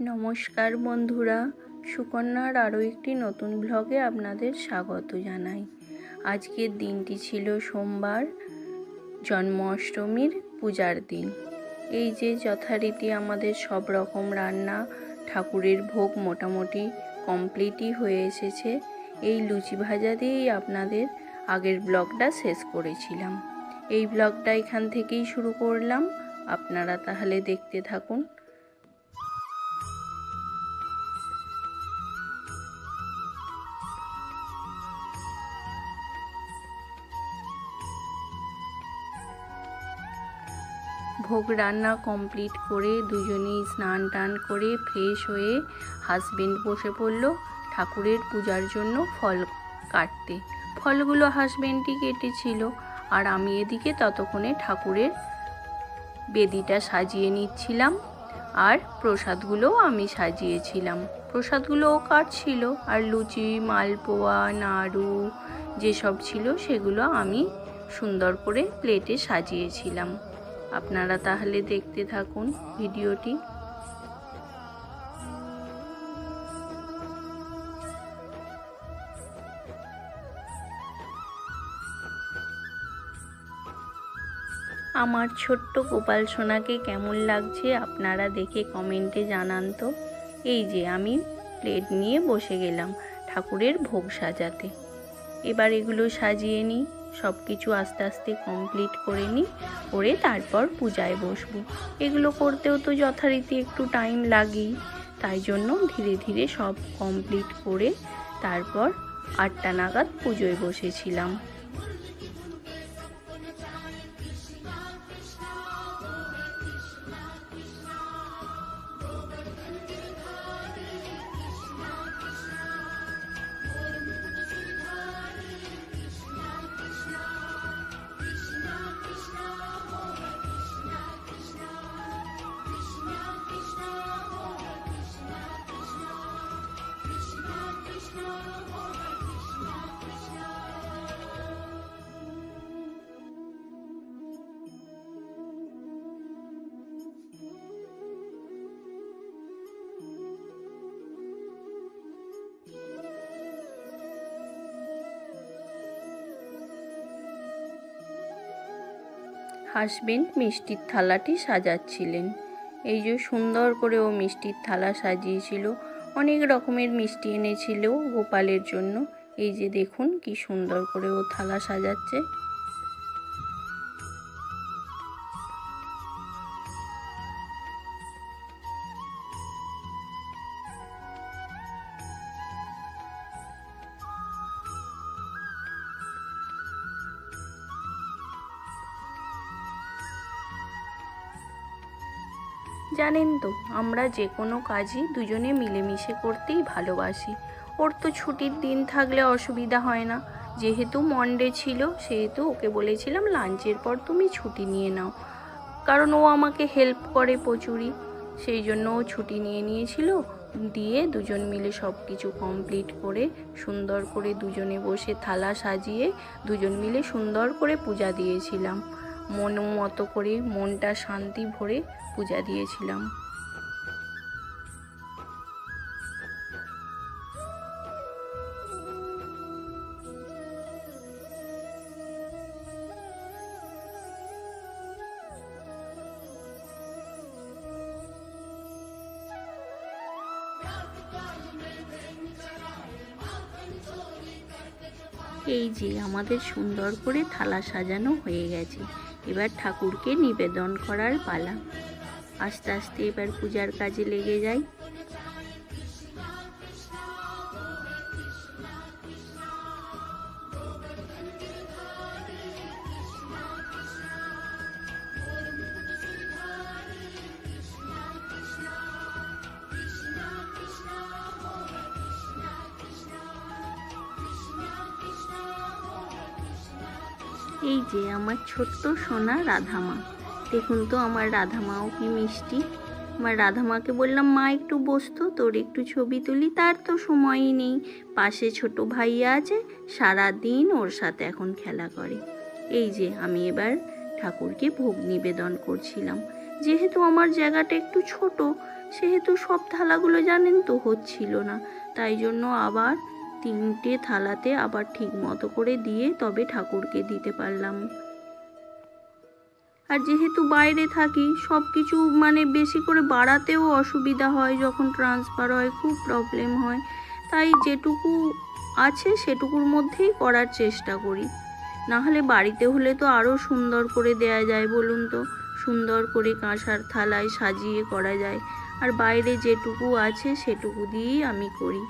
নমস্কার বন্ধুরা, সুকন্যার আরও একটি নতুন ব্লগে আপনাদের স্বাগত জানাই। আজকের দিনটি ছিল সোমবার, জন্মাষ্টমীর পূজার দিন। এই যে যথারীতি আমাদের সব রকম রান্না, ঠাকুরের ভোগ মোটামুটি কমপ্লিটই হয়ে এসেছে, এই লুচি ভাজা দিয়েই আপনাদের আগের ব্লগটা শেষ করেছিলাম। এই ব্লগটা এখান থেকেই শুরু করলাম, আপনারা তাহলে দেখতে থাকুন। ভোগ রান্না কমপ্লিট করে দুজনেই স্নান টান করে ফ্রেশ হয়ে হাজবেন্ড বসে পড়ল ঠাকুরের পূজার জন্য ফল কাটতে। ফলগুলো হাজবেন্ডই কেটেছিল আর আমি এদিকে ততক্ষণে ঠাকুরের বেদিটা সাজিয়ে নিচ্ছিলাম আর প্রসাদগুলোও আমি সাজিয়েছিলাম। প্রসাদগুলোও কাটছিল আর লুচি, মালপোয়া, নাড়ু যেসব ছিল সেগুলো আমি সুন্দর করে প্লেটে সাজিয়েছিলাম। আপনারা তাহলে দেখতে থাকুন ভিডিওটি। আমার ছোট্ট গোপাল সোনাকে কেমন লাগছে আপনারা দেখে কমেন্টে জানান তো। এই যে আমি প্লেট নিয়ে বসে গেলাম ঠাকুরের ভোগ সাজাতে। এবার এগুলো সাজিয়ে নিই। সব কিছু আস্তে আস্তে কমপ্লিট করে নিই করে তারপর পূজায় বসবো। এগুলো করতেও তো যথারীতি একটু টাইম লাগেই। তাই জন্য ধীরে ধীরে সব কমপ্লিট করে তারপর আটটা নাগাদ পুজোয় বসেছিলাম। হাজবেন্ড মিষ্টির থালাটি সাজাচ্ছিলেন। এই যে সুন্দর করে ও মিষ্টির থালা সাজিয়েছিল, অনেক রকমের মিষ্টি এনেছিল গোপালের জন্য। এই যে দেখুন কি সুন্দর করে ও থালা সাজাচ্ছে। জানেন তো, আমরা যে কোনো কাজই দুজনে মিলেমিশে করতেই ভালোবাসি। ওর তো ছুটির দিন থাকলে অসুবিধা হয় না। যেহেতু মন্ডে ছিল, সেহেতু ওকে বলেছিলাম লাঞ্চের পর তুমি ছুটি নিয়ে নাও। কারণ ও আমাকে হেল্প করে প্রচুরই। সেই জন্য ও ছুটি নিয়ে নিয়েছিল, দিয়ে দুজন মিলে সব কিছু কমপ্লিট করে, সুন্দর করে দুজনে বসে থালা সাজিয়ে দুজন মিলে সুন্দর করে পূজা দিয়েছিলাম। মন মতো করে মনটা শান্তি ভরে পূজা দিয়েছিলাম। এই যে আমাদের সুন্দর করে থালা সাজানো হয়ে গেছে। এবার ঠাকুরকে নিবেদন করার পালা। আস্তে আস্তে এবার পূজার কাজে লেগে যাই এই যে আমার ছোট্ট সোনা রাধামা। দেখুন তো আমার রাধামাও কি মিষ্টি। আমার রাধামাকে বললাম, মা, একটু বসতো, তোর একটু ছবি তুলি। তার তো সময়ই নেই। পাশে ছোট ভাইয়া আছে সারা দিন ওর সাথে এখন খেলা করে। এই যে আমি এবার ঠাকুরকে ভোগ নিবেদন করছিলাম। যেহেতু আমার জায়গাটা একটু ছোট, সেহেতু সব থালাগুলো জানেন তো, হচ্ছিল না। তাই জন্য আবার তিনটে থালাতে আবার ঠিক মতো করে দিয়ে তবে ঠাকুরকে দিতে পারলাম। আর যেহেতু বাইরে থাকি সব কিছু মানে বেশি করে বাড়াতেও অসুবিধা হয়, যখন ট্রান্সফার হয় খুব প্রবলেম হয়। তাই যেটুকু আছে সেটুকুর মধ্যেই করার চেষ্টা করি। না হলে বাড়িতে হলে তো আরও সুন্দর করে দেয়া যায় বলুন তো, সুন্দর করে কাঁসার থালায় সাজিয়ে করা যায়। আর বাইরে যেটুকু আছে সেটুকু দিয়েই আমি করি।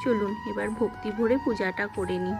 চলুন এবার ভক্তি ভরে পূজাটা করে নিই।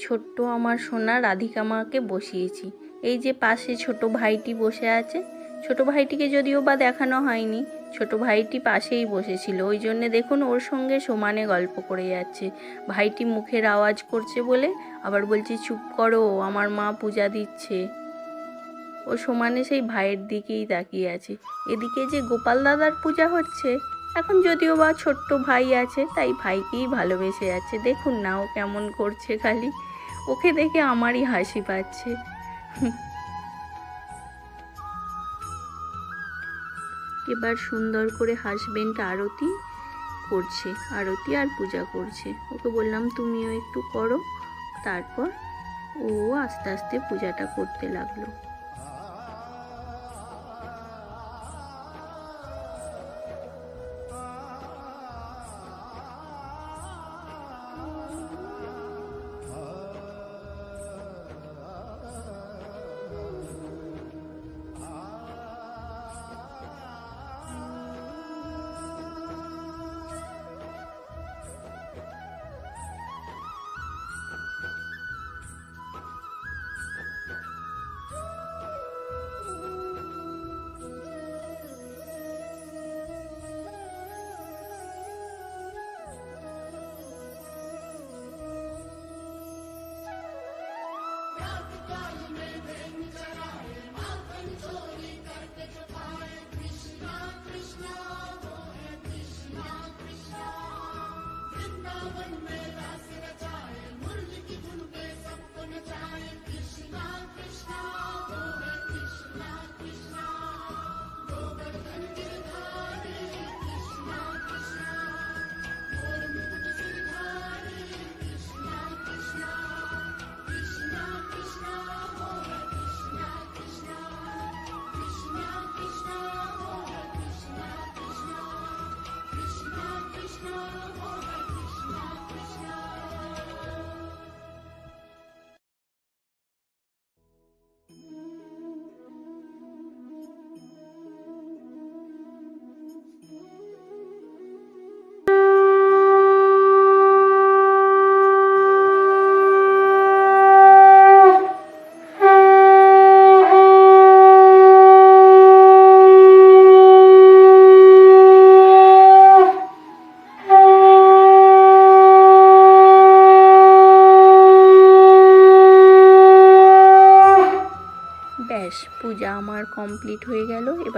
ছোট্ট আমার সোনা রাধিকা মাকে বসিয়েছি। এই যে পাশে ছোট ভাইটি বসে আছে। ছোট ভাইটিকে যদিও বা দেখানো হয়নি, ছোট ভাইটি পাশেই বসেছিল। ওই জন্যে দেখুন ওর সঙ্গে সমানে গল্প করে যাচ্ছে। ভাইটি মুখের আওয়াজ করছে বলে আবার বলছে, চুপ করো, আমার মা পূজা দিচ্ছে। ও সমানে সেই ভাইয়ের দিকেই তাকিয়ে আছে। এদিকে যে গোপাল দাদার পূজা হচ্ছে এখন যদিও বা ছোট্ট ভাই আছে, তাই ভাইকেই ভালোবেসে যাচ্ছে। দেখুন না, ও কেমন করছে খালি। ওকে দেখে আমারই হাসি পাচ্ছে। এবার সুন্দর করে হাসবেন্ড আরতি করছে, আরতি আর পূজা করছে। ওকে বললাম, তুমিও একটু করো। তারপর ও আস্তে আস্তে পূজাটা করতে লাগল।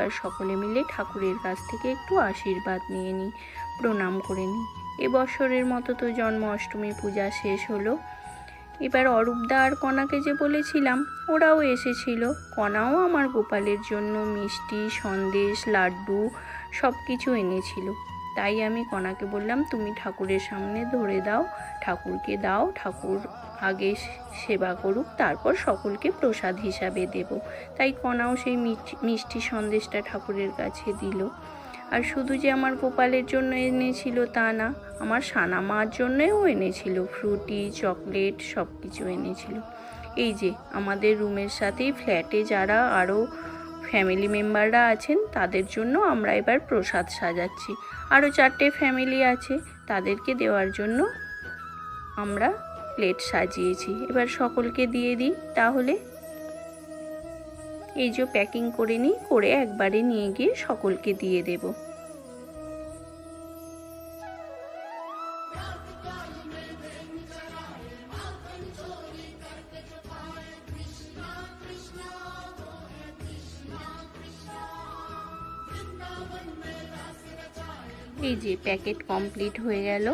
এবার সকলে মিলে ঠাকুরের কাছ থেকে একটু আশীর্বাদ নিয়ে নিই প্রণাম করে নিই এবছরের মতো তো জন্ম অষ্টমী পূজা শেষ হলো। এবার অরূপদা আর কণাকে যে বলেছিলাম, ওরাও এসেছিল। কণাও আমার গোপালের জন্য মিষ্টি, সন্দেশ, লাড্ডু সব কিছু এনেছিল। তাই আমি কণাকে বললাম, তুমি ঠাকুরের সামনে ধরে দাও, ঠাকুরকে দাও, ঠাকুর আগে সেবা করুক, তারপর সকলকে প্রসাদ হিসাবে দেব। তাই কণাও সেই মিষ্টি- সন্দেশটা ঠাকুরের কাছে দিল। আর শুধু যে আমার গোপালের জন্য এনেছিল তা না, আমার সানা মার জন্যও এনেছিল, ফ্রুটি, চকলেট সব কিছু এনেছিল। এই যে, আমাদের রুমের সাথেই ফ্ল্যাটে যারা আরও ফ্যামিলি মেম্বাররা আছেন, তাদের জন্য আমরা এবার প্রসাদ সাজাচ্ছি। আরও চারটে ফ্যামিলি আছে, তাদেরকে দেওয়ার জন্য আমরা প্লেট সাজিয়েছি। এবার সকলকে দিয়ে দিই তাহলে। এই যে প্যাকিং করে নিই, করে একবারে নিয়ে গিয়ে সকলকে দিয়ে দেব। প্যাকেট কমপ্লিট হয়ে গেল,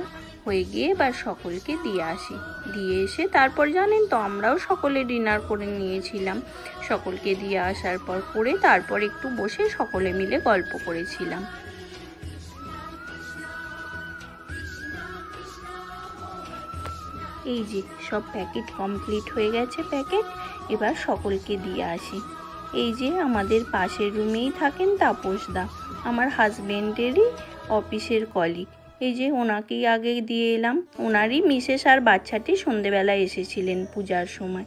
হয়ে গিয়ে এবার সকলকে দিয়ে আসি। দিয়ে এসে তারপর জানেন তো, আমরাও সকলে ডিনার করে নিয়েছিলাম। সকলকে দিয়ে আসার পর করে তারপর একটু বসে সকলে মিলে গল্প করেছিলাম। এই যে, সব প্যাকেট কমপ্লিট হয়ে গেছে প্যাকেট, এবার সকলকে দিয়ে আসি। এই যে, আমাদের পাশের রুমেই থাকেন তাপসদা আমার হাজবেন্ডেরই অফিসের কলিগ। এই যে ওনাকেই আগে দিয়ে এলাম। ওনারই মিসেস আর বাচ্চাটি সন্ধেবেলায় এসেছিলেন পূজার সময়।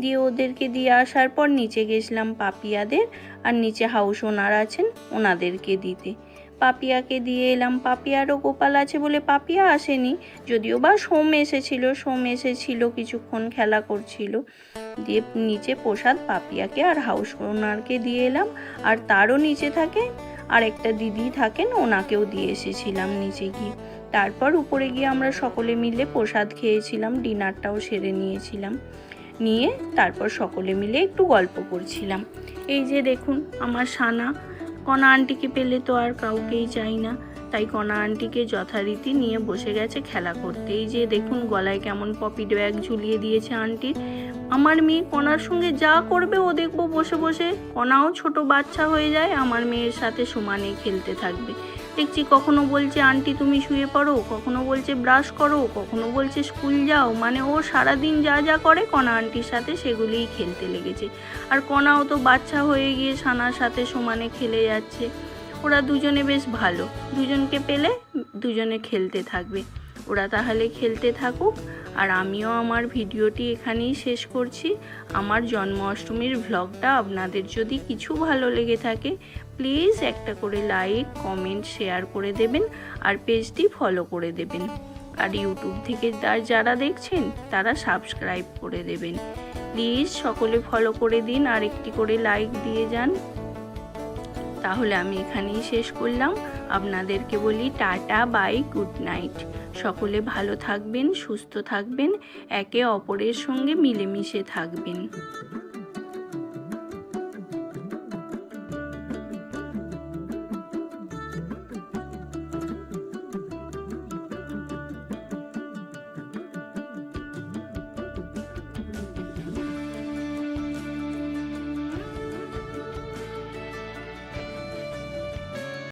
দিয়ে ওদেরকে দিয়ে আসার পর নিচে গেছিলাম পাপিয়াদের আর নিচে হাউস ওনার আছেন ওনাদেরকে দিতে। পাপিয়াকে দিয়ে এলাম। পাপিয়ারও গোপাল আছে বলে পাপিয়া আসেনি। যদিও বা সোম এসেছিল সোম এসেছিল, কিছুক্ষণ খেলা করছিল। দিয়ে নিচে প্রসাদ পাপিয়াকে আর হাউস ওনারকে দিয়ে এলাম। আর তারও নিচে থাকে আর একটা দিদি থাকেন, ওনাকেও দিয়ে এসেছিলাম নিচে গিয়ে। তারপর উপরে গিয়ে আমরা সকলে মিলে প্রসাদ খেয়েছিলাম, ডিনারটাও সেরে নিয়েছিলাম। নিয়ে তারপর সকলে মিলে একটু গল্প করছিলাম। এই যে দেখুন, আমার সানা কণা আন্টিকে পেলে তো আর কাউকেই চাই না। তাই কণা আন্টিকে যথারীতি নিয়ে বসে গেছে খেলা করতে। এই যে দেখুন, গলায় কেমন পপিড ব্যাগ ঝুলিয়ে দিয়েছে আন্টির আমার মেয়ে কণার সঙ্গে যা করবে ও দেখব বসে বসে। কণাও ছোট বাচ্চা হয়ে যায়, আমার মেয়ের সাথে সমানে খেলতে থাকবে। দেখছি কখনো বলছে, আন্টি, তুমি শুয়ে পড়ো। কখনো বলছে, ব্রাশ করো। কখনো বলছে, স্কুল যাও। মানে ও সারাদিন যা যা করে, কণা আন্টির সাথে সেগুলিই খেলতে লেগেছে। আর কণাও তো বাচ্চা হয়ে গিয়ে সানার সাথে সমানে খেলে যাচ্ছে। ওরা দুজনে বেশ ভালো। দুজনকে পেলে দুজনে খেলতে থাকবে। ওরা তাহলে খেলতে থাকুক। আর আমিও আমার ভিডিওটি এখানেই শেষ করছি। আমার জন্ম অষ্টমীর ভ্লগটা আপনাদের যদি কিছু ভালো লেগে থাকে প্লিজ একটা করে লাইক কমেন্ট শেয়ার করে দেবেন আর পেজটি ফলো করে দেবেন। আর ইউটিউব থেকে তার যারা দেখছেন, তারা সাবস্ক্রাইব করে দেবেন। প্লিজ সকলে ফলো করে দিন আর একটি করে লাইক দিয়ে যান। তাহলে আমি এখানেই শেষ করলাম। আপনাদেরকে বলি টাটা, বাই, গুড নাইট। সকলে ভালো থাকবেন, সুস্থ থাকবেন, একে অপরের সঙ্গে মিলেমিশে থাকবেন।